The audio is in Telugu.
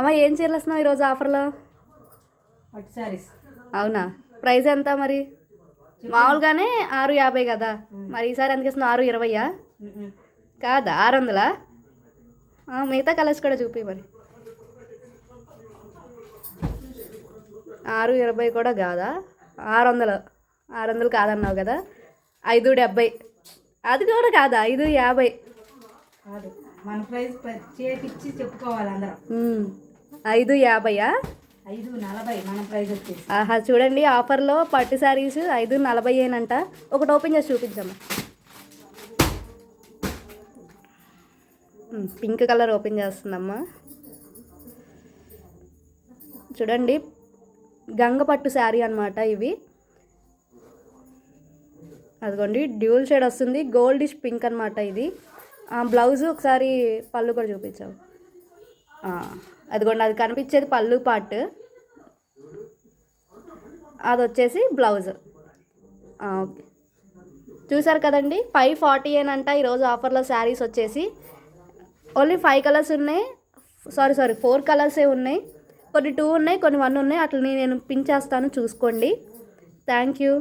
అమ్మ ఏం చీరలు వస్తున్నావు ఈరోజు ఆఫర్లో? పట్టు శారీస్. అవునా? ప్రైస్ ఎంత మరి? మామూలుగానే ఆరు యాభై కదా. మరి ఈసారి ఎందుకు ఇస్తున్నావు ఆరు ఇరవయ్యా కాదా? ఆరు వందలా? మిగతా కలర్స్ కూడా చూపి మరి. ఆరు ఇరవై కూడా కాదా? ఆరు వందలు. ఆరు వందలు కాదన్నావు కదా. ఐదు డెబ్బై. అది కూడా కాదా? ఐదు యాభై. కాదు. మన ప్రైస్ చెప్పుకోవాలి అందరం. ఐదు యాభైయా ఐదు నలభై మన ప్రైస్ వచ్చేసి. ఆహా చూడండి ఆఫర్లో పట్టు శారీస్ ఐదు నలభై ఏనంట. ఒకటి ఓపెన్ చేసి చూపించమ్మా. పింక్ కలర్ ఓపెన్ చేస్తుందమ్మా. చూడండి గంగ పట్టు శారీ అనమాట ఇవి. అదిగోండి డ్యూల్ షేడ్ వస్తుంది గోల్డిష్ పింక్ అనమాట ఇది. బ్లౌజ్ ఒకసారి పళ్ళు కూడా చూపించావు. ఆ, అదిగోండి అది కనిపించేది పళ్ళు పార్ట్ అది వచ్చేసి బ్లౌజ్ ఓకే. చూసారు కదండి ఫైవ్ ఫార్టీ ఏనంట ఈరోజు ఆఫర్లో శారీస్ వచ్చేసి. ఓన్లీ ఫైవ్ కలర్స్ ఉన్నాయి. సారీ సారీ ఫోర్ కలర్సే ఉన్నాయి. కొన్ని టూ ఉన్నాయి కొన్ని వన్ ఉన్నాయి. అట్లా నేను పిన్ చేస్తాను చూసుకోండి. Thank you.